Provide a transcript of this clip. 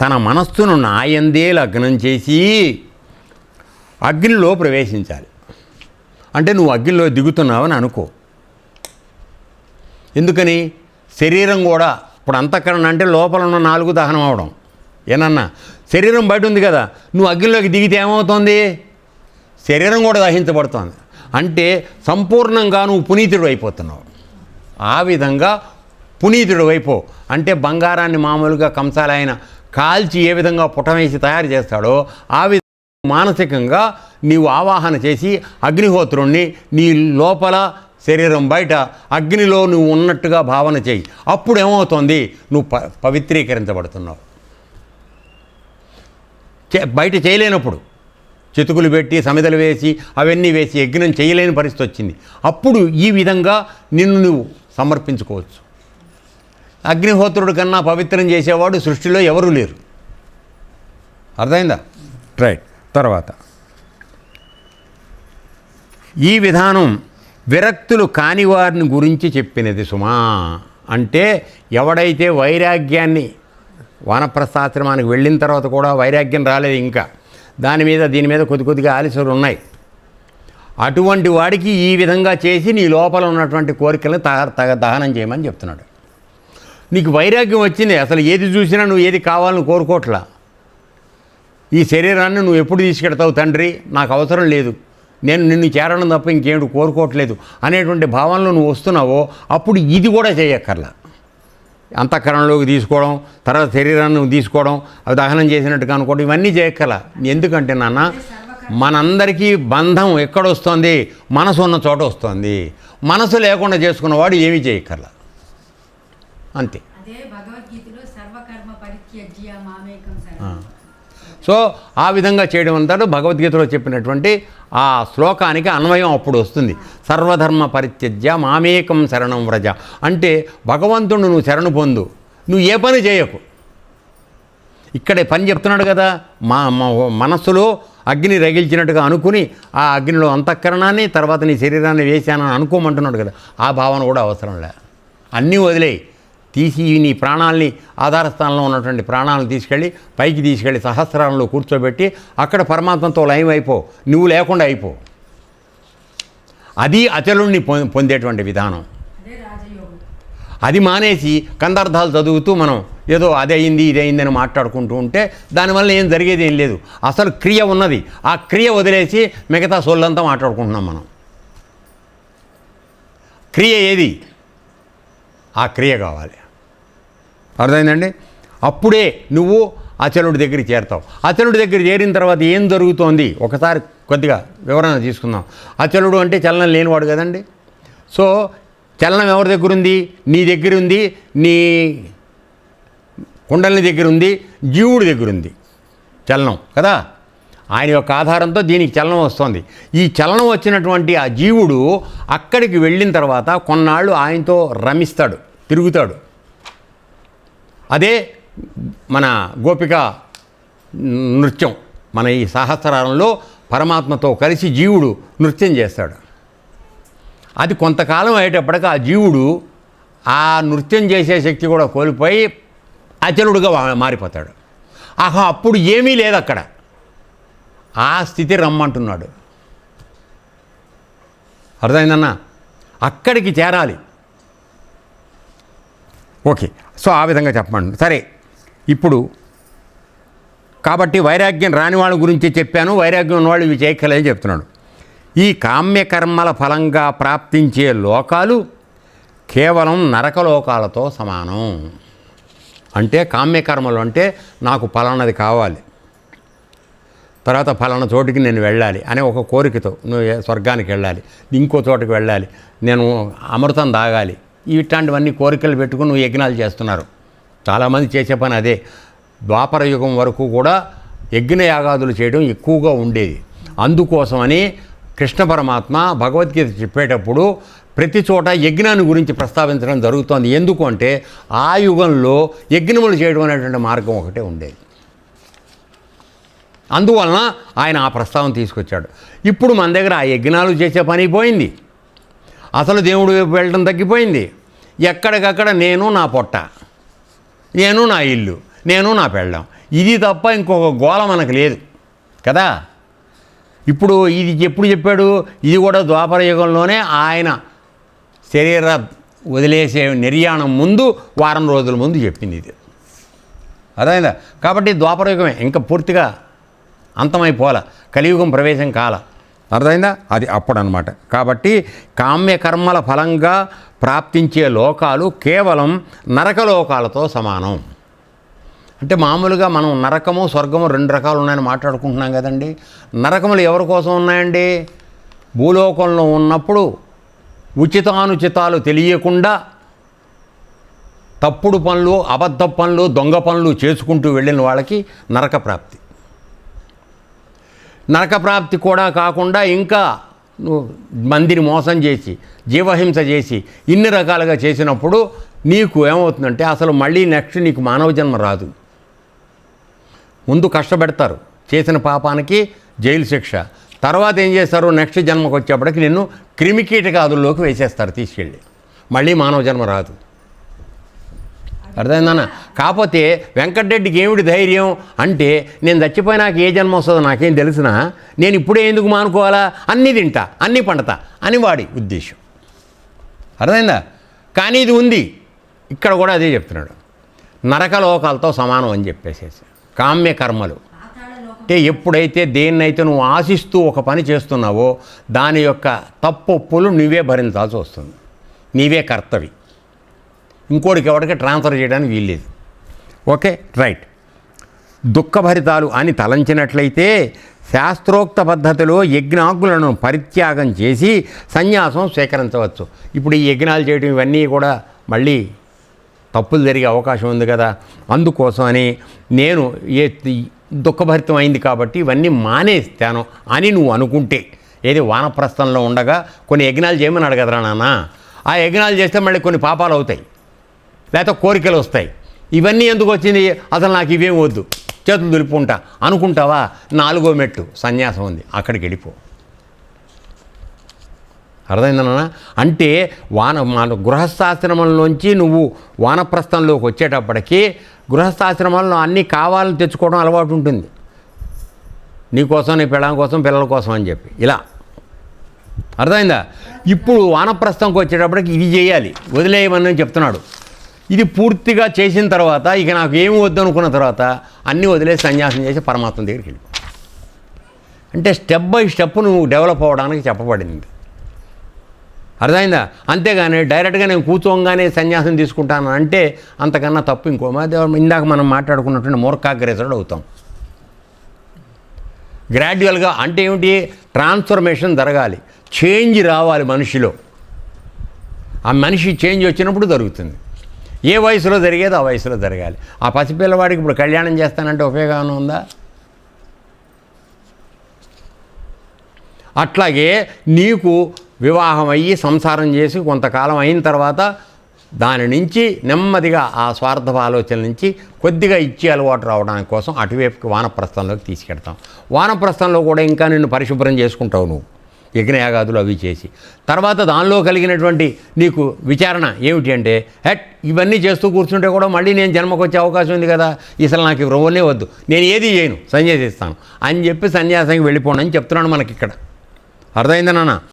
తన మనస్సును నాయందే లగ్నం చేసి అగ్నిలో ప్రవేశించాలి. అంటే నువ్వు అగ్నిలో దిగుతున్నావని అనుకో. ఎందుకని? శరీరం కూడా ఇప్పుడు అంతఃకరణ అంటే లోపల ఉన్న నాలుగు దహనం అవడం. ఏనన్నా? శరీరం బయట ఉంది కదా నువ్వు అగ్నిలోకి దిగితే ఏమవుతుంది? శరీరం కూడా దహించబడుతోంది. అంటే సంపూర్ణంగా నువ్వు పునీతుడు అయిపోతున్నావు. ఆ విధంగా పునీతుడు అయిపో. అంటే బంగారాన్ని మామూలుగా కంసాలైన కాల్చి ఏ విధంగా పుటమేసి తయారు చేస్తాడో ఆ విధంగా మానసికంగా నీవు ఆవాహన చేసి అగ్నిహోత్రుణ్ణి నీ లోపల శరీరం బయట అగ్నిలో నువ్వు ఉన్నట్టుగా భావన చేయి. అప్పుడు ఏమవుతుంది నువ్వు ప పవిత్రీకరించబడుతున్నావు. చే బయట చేయలేనప్పుడు చితుకులు పెట్టి సమిదలు వేసి అవన్నీ వేసి యజ్ఞం చేయలేని పరిస్థితి వచ్చింది. అప్పుడు ఈ విధంగా నిన్ను నువ్వు సమర్పించుకోవచ్చు. అగ్నిహోత్రుడి కన్నా పవిత్రం చేసేవాడు సృష్టిలో ఎవరూ లేరు. అర్థమైందా? రైట్ తర్వాత. ఈ విధానం విరక్తులు కాని వారిని గురించి చెప్పినది సుమా. అంటే ఎవడైతే వైరాగ్యాన్ని వానప్రస్థాశ్రమానికి వెళ్ళిన తర్వాత కూడా వైరాగ్యం రాలేదు ఇంకా. దాని మీద దీని మీద కొద్ది కొద్దిగా ఆలస్యాలు ఉన్నాయి. అటువంటి వాడికి ఈ విధంగా చేసి నీ లోపల ఉన్నటువంటి కోరికలను తగ తగ దహనం చేయమని చెప్తున్నాడు. నీకు వైరాగ్యం వచ్చింది అసలు ఏది చూసినా నువ్వు ఏది కావాలని కోరుకోవట్లా ఈ శరీరాన్ని నువ్వు ఎప్పుడు తీసుకెడతావు తండ్రి? నాకు అవసరం లేదు. నేను నిన్ను చేరడం తప్ప ఇంకేమిటి కోరుకోవట్లేదు అనేటువంటి భావనలో నువ్వు వస్తున్నావో అప్పుడు ఇది కూడా చేయక్కర్లా. అంతఃకరణలోకి తీసుకోవడం తర్వాత శరీరాన్ని నువ్వు తీసుకోవడం అవి దహనం చేసినట్టుగా అనుకోవడం ఇవన్నీ చేయక్కల ఎందుకంటే నాన్న మనందరికీ బంధం ఎక్కడొస్తుంది మనసు ఉన్న చోట వస్తుంది. మనసు లేకుండా చేసుకున్నవాడు ఏమీ చేయక్కర్లా. అంతే. సో ఆ విధంగా చేయడం అంటారు భగవద్గీతలో చెప్పినటువంటి ఆ శ్లోకానికి అన్వయం అప్పుడు వస్తుంది. సర్వధర్మ పరిత్యజ్య మామేకం శరణం వ్రజ. అంటే భగవంతుడు నువ్వు శరణు పొందు. నువ్వు ఏ పని చేయకు. ఇక్కడే పని చెప్తున్నాడు కదా. మా మా మనస్సులో అగ్ని రగిల్చినట్టుగా అనుకుని ఆ అగ్నిలో అంతఃకరణాన్ని తర్వాత నీ శరీరాన్ని వేశానని అనుకోమంటున్నాడు కదా. ఆ భావన కూడా అవసరం లే. అన్నీ వదిలేయి. తీసి నీ ప్రాణాల్ని ఆధారస్థానంలో ఉన్నటువంటి ప్రాణాలను తీసుకెళ్ళి పైకి తీసుకెళ్ళి సహస్రాలలో కూర్చోబెట్టి అక్కడ పరమాత్మతో లయం అయిపో నువ్వు లేకుండా అయిపో. అది అచలుణ్ణి పొందేటువంటి విధానం. అదే మానేసి కందార్థాలు చదువుతూ మనం ఏదో అది అయింది ఇది అయింది అని మాట్లాడుకుంటూ ఉంటే దానివల్ల ఏం జరిగేది ఏం లేదు. అసలు క్రియ ఉన్నది. ఆ క్రియ వదిలేసి మిగతా సొల్లంతా మాట్లాడుకుంటున్నాం మనం. క్రియ ఏది? ఆ క్రియ కావాలి. అర్థమైందండి? అప్పుడే నువ్వు అచలుడి దగ్గరికి చేరుతావు. అచలుడి దగ్గర చేరిన తర్వాత ఏం జరుగుతోంది? ఒకసారి కొద్దిగా వివరణ తీసుకుందాం. అచలుడు అంటే చలనం లేనివాడు కదండి. సో చలనం ఎవరి దగ్గర ఉంది? నీ దగ్గర ఉంది నీ కుండలిని దగ్గర ఉంది జీవుడి దగ్గర ఉంది. చలనం కదా? ఆయన యొక్క ఆధారంతో దీనికి చలనం వస్తుంది. ఈ చలనం వచ్చినటువంటి ఆ జీవుడు అక్కడికి వెళ్ళిన తర్వాత కొన్నాళ్ళు ఆయనతో రమిస్తాడు తిరుగుతాడు. అదే మన గోపిక నృత్యం. మన ఈ సహస్రారంలో పరమాత్మతో కలిసి జీవుడు నృత్యం చేస్తాడు. అది కొంతకాలం అయ్యేటప్పటికి ఆ జీవుడు ఆ నృత్యం చేసే శక్తి కూడా కోల్పోయి అచలుడుగా మారిపోతాడు. ఆహా అప్పుడు ఏమీ లేదు అక్కడ ఆ స్థితి రమ్మంటున్నాడు. అర్థమైందన్నా? అక్కడికి చేరాలి. ఓకే. సో ఆ విధంగా చెప్పండి సరే. ఇప్పుడు కాబట్టి వైరాగ్యం రాని వాళ్ళ గురించి చెప్పాను. వైరాగ్యం ఉన్నవాళ్ళు ఇవి చేయక్కలేదని చెప్తున్నాడు. ఈ కామ్యకర్మల ఫలంగా ప్రాప్తించే లోకాలు కేవలం నరకలోకాలతో సమానం. అంటే కామ్యకర్మలు అంటే నాకు ఫలానది కావాలి. తర్వాత ఫలానా చోటికి నేను వెళ్ళాలి అనే ఒక కోరికతో నువ్వు స్వర్గానికి వెళ్ళాలి ఇంకో చోటకి వెళ్ళాలి నేను అమృతం తాగాలి ఇట్లాంటివన్నీ కోరికలు పెట్టుకుని నువ్వు యజ్ఞాలు చేస్తున్నారు. చాలామంది చేసే పని అదే. ద్వాపర యుగం వరకు కూడా యజ్ఞయాగాదులు చేయడం ఎక్కువగా ఉండేది. అందుకోసమని కృష్ణ పరమాత్మ భగవద్గీత చెప్పేటప్పుడు ప్రతి చోట యజ్ఞాన్ని గురించి ప్రస్తావించడం జరుగుతోంది. ఎందుకు అంటే ఆ యుగంలో యజ్ఞములు చేయడం అనేటువంటి మార్గం ఒకటే ఉండేది. అందువలన ఆయన ఆ ప్రస్తావన తీసుకొచ్చాడు. ఇప్పుడు మన దగ్గర ఆ యజ్ఞాలు చేసే పని పోయింది అసలు దేవుడు వైపు వెళ్ళడం తగ్గిపోయింది. ఎక్కడికక్కడ నేను నా పొట్ట నేను నా ఇల్లు నేను నా పెళ్ళం. ఇది తప్ప ఇంకొక గోళ మనకు లేదు కదా? ఇప్పుడు ఇది ఎప్పుడు చెప్పాడు? ఇది కూడా ద్వాపర యుగంలోనే ఆయన శరీర వదిలేసే నిర్యాణం ముందు వారం రోజుల ముందు చెప్పింది ఇది. అర్థమైందా? కాబట్టి ద్వాపరయుగమే ఇంకా పూర్తిగా అంతమైపోలే కలియుగం ప్రవేశం కాల. అర్థమైందా? అది అప్పుడు అనమాట కాబట్టి కామ్య కర్మల ఫలంగా ప్రాప్తించే లోకాలు కేవలం నరకలోకాలతో సమానం. అంటే మామూలుగా మనం నరకము స్వర్గము రెండు రకాలు ఉన్నాయని మాట్లాడుకుంటున్నాం కదండి. నరకములు ఎవరి కోసం ఉన్నాయండి? భూలోకంలో ఉన్నప్పుడు ఉచితానుచితాలు తెలియకుండా తప్పుడు పనులు అబద్ధ పనులు దొంగ పనులు చేసుకుంటూ వెళ్ళిన వాళ్ళకి నరక ప్రాప్తి. నరక ప్రాప్తి కూడా కాకుండా ఇంకా మందిని మోసం చేసి జీవహింస చేసి ఇన్ని రకాలుగా చేసినప్పుడు నీకు ఏమవుతుందంటే అసలు మళ్ళీ నెక్స్ట్ నీకు మానవ జన్మ రాదు. ముందు కష్టపెడతారు. చేసిన పాపానికి జైలు శిక్ష. తర్వాత ఏం చేస్తారు? నెక్స్ట్ జన్మకు వచ్చేప్పటికి నిన్ను క్రిమికీటకాదుల్లోకి వేసేస్తారు తీసుకెళ్ళి. మళ్ళీ మానవ జన్మ రాదు. అర్థమైందన్న కాకపోతే వెంకటరెడ్డికి ఏమిటి ధైర్యం? అంటే నేను చచ్చిపోయినాక ఏ జన్మ వస్తుందో నాకేం తెలిసినా? నేను ఇప్పుడే ఎందుకు మానుకోవాలా? అన్నీ తింటా అన్నీ పండతా అని వాడి ఉద్దేశం. అర్థమైందా? కానీ ఇది ఉంది. ఇక్కడ కూడా అదే చెప్తున్నాడు. నరకలోకాలతో సమానం అని చెప్పేసేసి. కామ్య కర్మలు. అంటే ఎప్పుడైతే దేన్నైతే నువ్వు ఆశిస్తూ ఒక పని చేస్తున్నావో దాని యొక్క తప్పొప్పులు నువ్వే భరించాల్సి వస్తుంది. నీవే కర్తవి. ఇంకోటికి ఎవరికి ట్రాన్స్ఫర్ చేయడానికి వీల్లేదు. Okay right. దుఃఖభరితాలు అని తలంచినట్లయితే శాస్త్రోక్త పద్ధతిలో యజ్ఞాకులను పరిత్యాగం చేసి సన్యాసం స్వీకరించవచ్చు. ఇప్పుడు ఈ యజ్ఞాలు చేయడం ఇవన్నీ కూడా మళ్ళీ తప్పులు జరిగే అవకాశం ఉంది కదా. అందుకోసమని నేను ఏ దుఃఖభరితం అయింది కాబట్టి ఇవన్నీ మానేస్తాను అని నువ్వు అనుకుంటే. ఏది వానప్రస్థంలో ఉండగా కొన్ని యజ్ఞాలు చేయమని అడగదరా నాన్న. ఆ యజ్ఞాలు చేస్తే మళ్ళీ కొన్ని పాపాలు అవుతాయి. లేకపోతే కోరికలు వస్తాయి. ఇవన్నీ ఎందుకు వచ్చింది? అసలు నాకు ఇవేం వద్దు. చేతులు దులుపుకుంటా. అనుకుంటావా? నాలుగో మెట్టు. సన్యాసం ఉంది. అక్కడికి వెళ్ళిపో. అర్థమైందన్నా అంటే వాన మన గృహస్థాశ్రమంలోంచి నువ్వు వానప్రస్థంలోకి వచ్చేటప్పటికి గృహస్థాశ్రమంలో అన్నీ కావాలని తెచ్చుకోవడం అలవాటు ఉంటుంది. నీకోసం నీ పిల్లల కోసం పిల్లల కోసం అని చెప్పి. ఇలా. అర్థమైందా? ఇప్పుడు వానప్రస్థంకి వచ్చేటప్పటికి ఇది చేయాలి. వదిలేయమని చెప్తున్నాడు. ఇది పూర్తిగా చేసిన తర్వాత ఇక నాకు ఏమి వద్దు అనుకున్న తర్వాత అన్నీ వదిలేసి సన్యాసం చేసి పరమాత్మ దగ్గరికి వెళ్ళి అంటే స్టెప్ బై స్టెప్ నువ్వు డెవలప్ అవ్వడానికి చెప్పబడింది. అర్థమైందా? అంతేగాని డైరెక్ట్గా నేను కూర్చోగానే సన్యాసం తీసుకుంటాను అంటే అంతకన్నా తప్పు ఇంకో ఇందాక మనం మాట్లాడుకున్నటువంటి మూర్ఖాగ్రేసుడు అవుతాం. గ్రాడ్యువల్గా అంటే ఏమిటి? ట్రాన్స్ఫర్మేషన్ జరగాలి. చేంజ్ రావాలి మనిషిలో. ఆ మనిషి చేంజ్ వచ్చినప్పుడు జరుగుతుంది. ఏ వయసులో జరిగేది ఆ వయసులో జరగాలి. ఆ పసిపిల్లవాడికి ఇప్పుడు కళ్యాణం చేస్తానంటే ఉపయోగం ఉందా? అట్లాగే నీకు వివాహం అయ్యి సంసారం చేసి కొంతకాలం అయిన తర్వాత దాని నుంచి నెమ్మదిగా ఆ స్వార్థ ఆలోచన నుంచి కొద్దిగా ఇచ్చి అలవాటు రావడానికి కోసం అటువైపుకి వానప్రస్థంలోకి తీసుకెడతాం వానప్రస్థంలో కూడా ఇంకా నిన్ను పరిశుభ్రం చేసుకుంటావు నువ్వు. యజ్ఞయాగాదులు అవి చేసి. తర్వాత దానిలో కలిగినటువంటి నీకు విచారణ ఏమిటి అంటే హెట్ ఇవన్నీ చేస్తూ కూర్చుంటే కూడా మళ్ళీ నేను జన్మకు వచ్చే అవకాశం ఉంది కదా అసలు నాకు ఇవ్వనే వద్దు. నేను ఏది చేయను సన్యాసిస్తాను అని చెప్పి సన్యాసానికి వెళ్ళిపోండి అని చెప్తున్నాను మనకి ఇక్కడ అర్థమైందా నాన్న?